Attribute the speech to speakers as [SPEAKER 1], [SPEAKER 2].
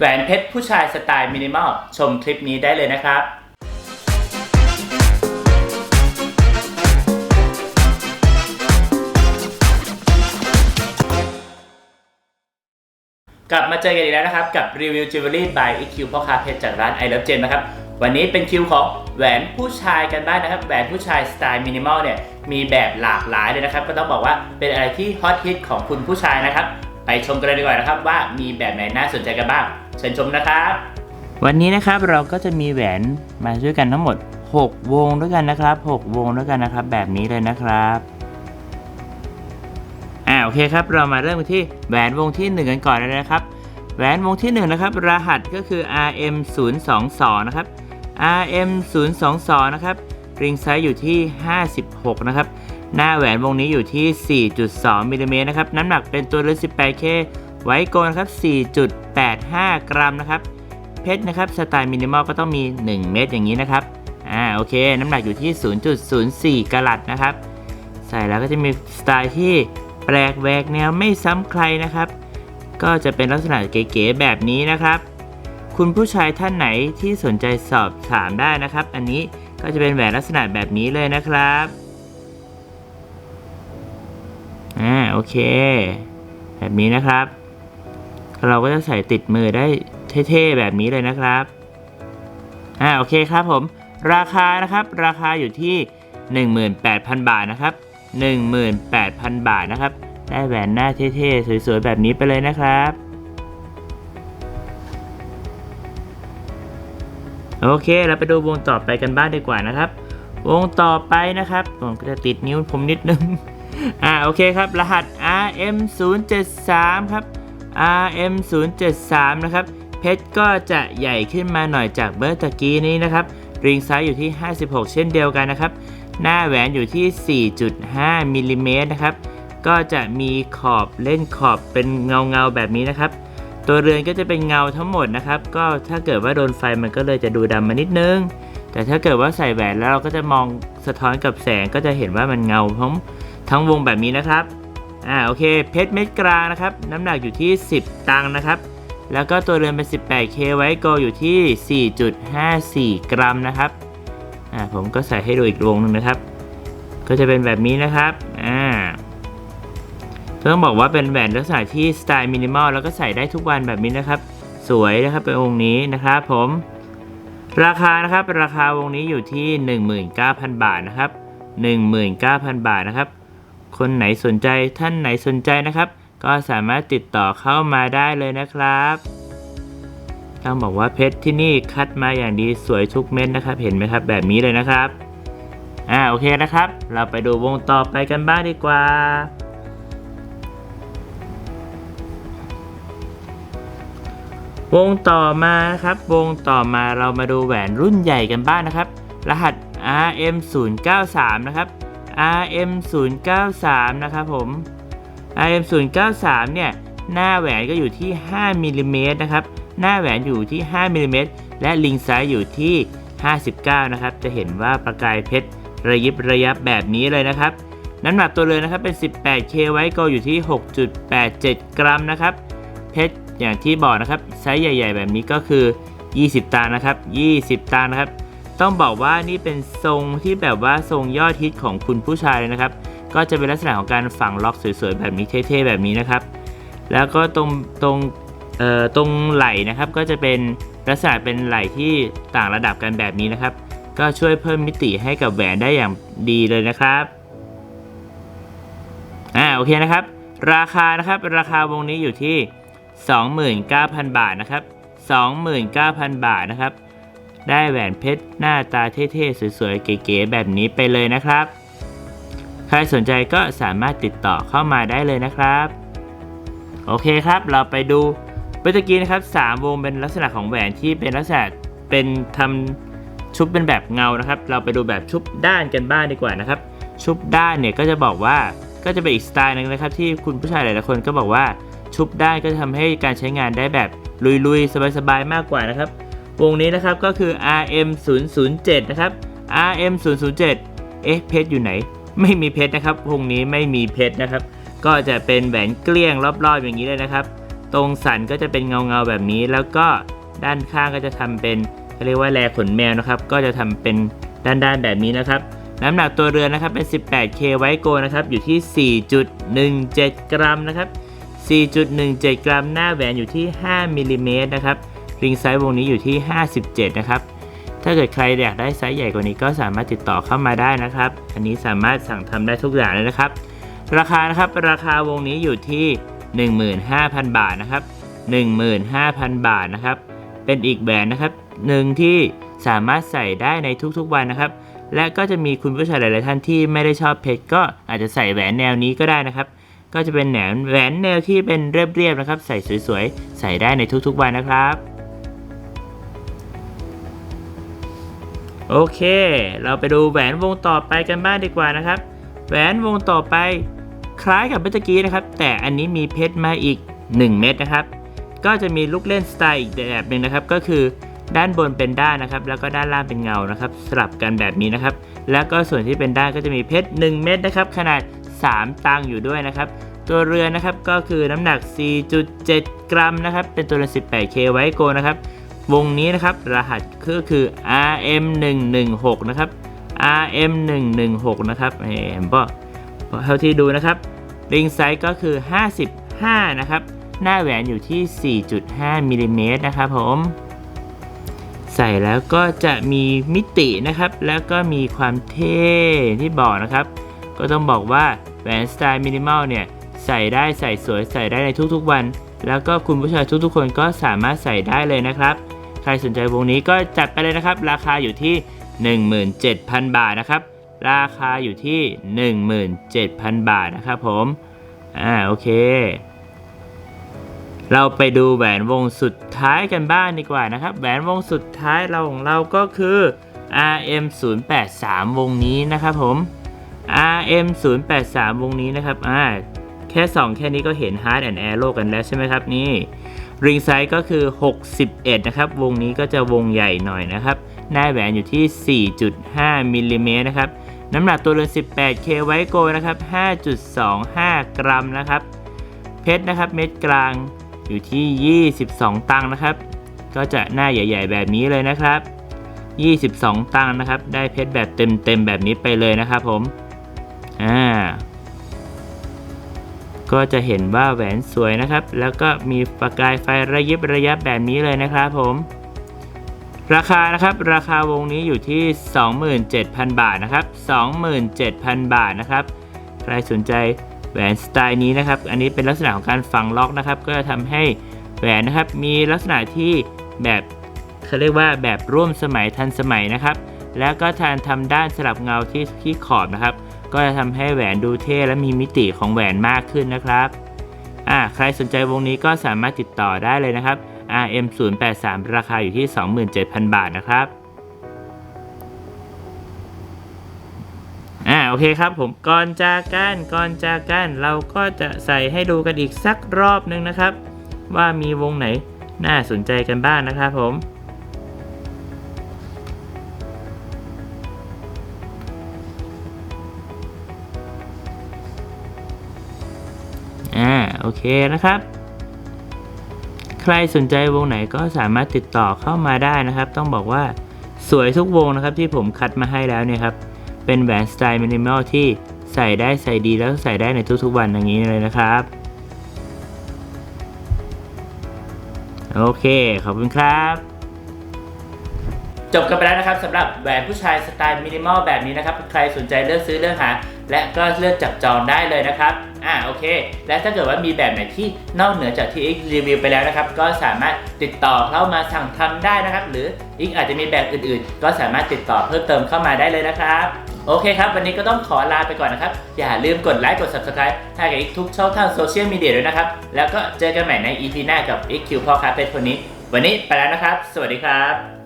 [SPEAKER 1] แหวนเพชรผู้ชายสไตล์มินิมอลชมคลิปนี้ได้เลยนะครับกลับมาเจอกันอีกแล้วนะครับ กับรีวิวจิวเวลรี่ by EQ พ่อค้าเพชรจากร้าน I Love Gem นะครับ วันนี้เป็นคิวของแหวนผู้ชายกันบ้างนะครับ แหวนผู้ชายสไตล์มินิมอลเนี่ย มีแบบหลากหลายเลยนะครับ ก็ต้องบอกว่าเป็นอะไรที่ฮอตฮิตของคุณผู้ชายนะครับ ไปชมกันเลยดีกว่านะครับว่ามีแบบไหนน่าสนใจกันบ้าง เชิญชมนะครับ วันนี้นะครับเราก็จะมีแหวนมาด้วยกันทั้งหมด 6 วงด้วยกันนะครับ 6 วงด้วยกันนะครับ แบบนี้เลยนะครับอ่าโอเคครับ เรามาเริ่มกันที่แหวนวงที่ 1 กันก่อนเลยนะครับ แหวนวงที่ 1 นะครับ รหัสก็คือ RM 0 2 2นะครับ RM 0 2 2นะครับริงไซส์อยู่ที่ 56 นะครับ หน้าแหวนวงนี้อยู่ที่ 4.2มิลลิเมตรนะครับ น้ำหนักเป็นตัวเลือด 18K ไว้โกนครับ 4.85 กรัมนะครับ เพชรนะครับสไตล์มินิมอลก็ต้องมี 1 เม็ดอย่างนี้นะครับ อ่าโอเค น้ำหนักอยู่ที่ 0.04 กรัตนะครับ ใส่แล้วก็จะมีสไตล์ที่แปลกแหวกแนวไม่ซ้ำใครนะครับ ก็จะเป็นลักษณะเก๋ๆแบบนี้นะครับ คุณผู้ชายท่านไหนที่สนใจสอบถามได้นะครับ อันนี้ก็จะเป็นแหวนลักษณะแบบนี้เลยนะครับอ่าโอเค แบบนี้นะครับ เราก็จะใส่ติดมือได้เท่ๆแบบนี้เลยนะครับ อ่าโอเคครับผม ราคานะครับ ราคาอยู่ที่ 18,000 บาทนะครับ 18,000 บาทนะครับ ได้แหวนหน้าเท่ๆสวยๆแบบนี้ไปเลยนะครับโอเค เราไปดูวงต่อไปกันบ้างดีกว่านะครับ วงต่อไปนะครับผมก็จะติดนิ้วผมนิดนึง อ่า โอเคครับ รหัส RM 0 7 3 ครับ RM 0 7 3นะครับ เพชรก็จะใหญ่ขึ้นมาหน่อยจากเบอร์ตะกี้นี้นะครับ ริงไซส์อยู่ที่ 56 เช่นเดียวกันนะครับ หน้าแหวนอยู่ที่ 4.5มิลลิเมตรนะครับ ก็จะมีขอบเล่นขอบเป็นเงาเงาแบบนี้นะครับ ตัวเรือนก็จะเป็นเงาทั้งหมดนะครับ ก็ถ้าเกิดว่าโดนไฟมันก็เลยจะดูดำมานิดนึง แต่ถ้าเกิดว่าใส่แหวนแล้วเราก็จะมองสะท้อนกับแสงก็จะเห็นว่ามันเงาทั้งทั้งวงแบบนี้นะครับ อ่าโอเคเพชรเม็ดกลางนะครับน้ำหนักอยู่ที่ 10 ตังค์นะครับแล้วก็ตัวเรือนเป็น 18K ไว้โกอยู่ที่ 4.54 กรัมนะครับอ่าผมก็ใส่ให้ดูอีกวงหนึ่งนะครับ ก็จะเป็นแบบนี้นะครับอ่าต้องบอกว่าเป็นแหวนลักษณะที่สไตล์มินิมอลแล้วก็ใส่ได้ทุกวันแบบนี้นะครับ สวยนะครับเป็นองค์นี้นะครับผมราคานะครับราคาวงนี้อยู่ที่ 19,000 บาทนะครับ 19,000 บาทนะครับ คนไหนสนใจท่านไหนสนใจนะครับ ก็สามารถติดต่อเข้ามาได้เลยนะครับต้องบอกว่าเพชรที่นี่คัดมาอย่างดีสวยทุกเม็ดนะครับ เห็นไหมครับ แบบนี้เลยนะครับอ่าโอเคนะครับ เราไปดูวงต่อไปกันบ้างดีกว่า วงต่อมาครับ วงต่อมาเรามาดูแหวนรุ่นใหญ่กันบ้างนะครับ รหัส RM 0 9 3 นะครับ RM 0 9 3นะครับผม RM 0 9 3เนี่ยหน้าแหวนก็อยู่ที่5มิลลิเมตรนะครับหน้าแหวนอยู่ที่5มิลลิเมตรและลิงไซส์อยู่ที่ 59 นะครับ จะเห็นว่าประกายเพชรระยิบระยับแบบนี้เลยนะครับ น้ำหนักตัวเรือนนะครับเป็น 18K ไว้ก็อยู่ที่ 6.87 กรัมนะครับ เพชรอย่างที่บอกนะครับไซส์ใหญ่ ๆ แบบนี้ก็คือ 20 ตานะครับ 20 ตานะครับ ต้องบอกว่านี่เป็นทรงที่แบบว่าทรงยอดฮิตของคุณผู้ชายเลยนะครับ ก็จะเป็นลักษณะของการฝังล็อกสวยๆแบบนี้เท่ๆแบบนี้นะครับ แล้วก็ตรงตรงเอ่อตรงไหล่นะครับก็จะเป็นลักษณะเป็นไหล่ที่ต่างระดับกันแบบนี้นะครับ ก็ช่วยเพิ่มมิติให้กับแหวนได้อย่างดีเลยนะครับอ่าโอเคนะครับ ราคานะครับราคาวงนี้อยู่ที่ 29,000 บาทนะครับ 29,000 บาทนะครับ ได้แหวนเพชรหน้าตาเท่ๆ สวยๆ เก๋ๆ แบบนี้ไปเลยนะครับ ใครสนใจก็สามารถติดต่อเข้ามาได้เลยนะครับ โอเคครับเราไปดูเมื่อกี้นะครับ 3 วงเป็นลักษณะของแหวนที่เป็นลักษณะเป็นทำชุบเป็นแบบเงานะครับ เราไปดูแบบชุบด้านกันบ้างดีกว่านะครับ ชุบด้านเนี่ยก็จะบอกว่าก็จะเป็นอีกสไตล์หนึงนะครับ ที่คุณผู้ชายหลายๆคนก็บอกว่าชุบด้านก็จะทำให้การใช้งานได้แบบลุยๆ สบายๆ มากกว่านะครับ วงนี้นะครับก็คือ RM 0 0 7นะครับ RM 0 0 7เอ๊ะเพชรอยู่ไหน ไม่มีเพชรนะครับ วงนี้ไม่มีเพชรนะครับ ก็จะเป็นแหวนเกลี้ยงรอบๆอย่างนี้เลยนะครับ ตรงสันก็จะเป็นเงาๆแบบนี้ แล้วก็ด้านข้างก็จะทำเป็นเรียกว่าแลขนแมวนะครับ ก็จะทำเป็นด้านๆแบบนี้นะครับน้ำหนักตัวเรือนะครับเป็น 18K ไวโกนะครับอยู่ที่ 4.17 กรัมนะครับ 4.17 กรัม หน้าแหวนอยู่ที่ 5มิลลิเมตรนะครับ ริงไซส์วงนี้อยู่ที่ 57 นะครับ ถ้าเกิดใครอยากได้ไซส์ใหญ่กว่านี้ก็สามารถติดต่อเข้ามาได้นะครับ อันนี้สามารถสั่งทำได้ทุกอย่างเลยนะครับ ราคานะครับราคาวงนี้อยู่ที่ 15,000 บาทนะครับ 15,000 บาทนะครับ เป็นอีกแหวนนะครับหนึ่งที่สามารถใส่ได้ในทุกๆวันนะครับ และก็จะมีคุณผู้ชายหลาย ๆ ท่านที่ไม่ได้ชอบเพชรก็อาจจะใส่แหวนแนวนี้ก็ได้นะครับ ก็จะเป็นแหวนแหวนแนวที่เป็นเรียบ ๆ นะครับ ใส่สวย ๆ ใส่ได้ในทุกๆวันนะครับ โอเค เราไปดูแหวนวงต่อไปกันบ้างดีกว่านะครับ แหวนวงต่อไปคล้ายกับเมื่อกี้นะครับ แต่อันนี้มีเพชรมาอีก 1 เม็ดนะครับ ก็จะมีลูกเล่นสไตล์อีกแบบหนึ่งนะครับ ก็คือด้านบนเป็นด้านนะครับ แล้วก็ด้านล่างเป็นเงานะครับ สลับกันแบบนี้นะครับ แล้วก็ส่วนที่เป็นด้านก็จะมีเพชร1เม็ดนะครับ ขนาด 3 ตังอยู่ด้วยนะครับ ตัวเรือนะครับก็คือน้ำหนัก 4.7 กรัมนะครับ เป็นตัวเรือ 18K ไวโกนะครับ วงนี้นะครับ รหัสก็คือ RM116 นะครับ RM116 นะครับเห็นป่ะเท่าที่ดูนะครับริงไซส์ก็คือ 55 นะครับ หน้าแหวนอยู่ที่ 4.5มิลลิเมตรนะครับผม ใส่แล้วก็จะมีมิตินะครับ แล้วก็มีความเท่ที่บอกนะครับ ก็ต้องบอกว่าแหวนสไตล์มินิมอลเนี่ย ใส่ได้ใส่สวยใส่ได้ในทุกๆวัน แล้วก็คุณผู้ชายทุกๆคนก็สามารถใส่ได้เลยนะครับ รสนใจวงนี้ก็จัดไปเลยนะครับ ราคาอยู่ที่ 17,000 บาทนะครับ ราคาอยู่ที่ 17,000 บาทนะครับผม อ่าโอเค เราไปดูแหวนวงสุดท้ายกันบ้างดีกว่านะครับ แหวนวงสุดท้ายเราของเราก็คือ RM 0 8 3วงนี้นะครับผม RM 0 8 3วงนี้นะครับ อ่า แค่สองแค่นี้ก็เห็น Hard and Arrow กันแล้วใช่ไหมครับนี่ ริงไซส์ก็คือ 61 นะครับ วงนี้ก็จะวงใหญ่หน่อยนะครับ หน้าแหวนอยู่ที่ 4.5มิลลิเมตรนะครับ น้ำหนักตัวเรือน 18K ไวโกนะครับ 5.25 กรัมนะครับ เพชรนะครับ เม็ดกลางอยู่ที่ 22 ตังค์นะครับ ก็จะหน้าใหญ่ ๆ แบบนี้เลยนะครับ 22 ตังค์นะครับ ได้เพชรแบบเต็มๆแบบนี้ไปเลยนะครับผม อ่า ก็จะเห็นว่าแหวนสวยนะครับ แล้วก็มีประกายไฟระยิบระยับแบบนี้เลยนะครับผม ราคานะครับราคาวงนี้อยู่ที่ 27,000 บาทนะครับ 27,000 บาทนะครับ ใครสนใจแหวนสไตล์นี้นะครับ อันนี้เป็นลักษณะของการฝังล็อกนะครับ ก็จะทำให้แหวนนะครับ มีลักษณะที่แบบเขาเรียกว่าแบบร่วมสมัยทันสมัยนะครับ แล้วก็ทานทำด้านสลับเงาที่ที่ขอบนะครับ ก็จะทำให้แหวนดูเท่และมีมิติของแหวนมากขึ้นนะครับอ่าใครสนใจวงนี้ก็สามารถติดต่อได้เลยนะครับ RM 0 8 3ราคาอยู่ที่ 27,000 บาทนะครับอ่าโอเคครับผมก่อนจากกันก่อนจากกันเราก็จะใส่ให้ดูกันอีกสักรอบนึงนะครับ ว่ามีวงไหนน่าสนใจกันบ้างนะครับผม อ่าโอเคนะครับ ใครสนใจวงไหนก็สามารถติดต่อเข้ามาได้นะครับ ต้องบอกว่าสวยทุกวงนะครับที่ผมคัดมาให้แล้วเนี่ยครับ เป็นแหวนสไตล์มินิมอลที่ใส่ได้ใส่ดีแล้วใส่ได้ในทุกๆวันอย่างนี้เลยนะครับ โอเค ขอบคุณครับจบกันไปแล้วนะครับสำหรับแหวนผู้ชายสไตล์มินิมอลแบบนี้นะครับ ใครสนใจเลือกซื้อเลือกหา และก็เลือกจับจองได้เลยนะครับ อ่าโอเค และถ้าเกิดว่ามีแบบไหนที่นอกเหนือจากที่อีกรีวิวไปแล้วนะครับ ก็สามารถติดต่อเข้ามาสั่งทำได้นะครับ หรืออีกอาจจะมีแบบอื่นๆ ก็สามารถติดต่อเพิ่มเติมเข้ามาได้เลยนะครับ โอเคครับ วันนี้ก็ต้องขอลาไปก่อนนะครับ อย่าลืมกดไลค์กด subscribe ทางกับอีกทุกช่องทางโซเชียลมีเดียด้วยนะครับ แล้วก็เจอกันใหม่ใน EP หน้ากับ XQ พ่อค้าเพชรคนนี้ วันนี้ไปแล้วนะครับ สวัสดีครับ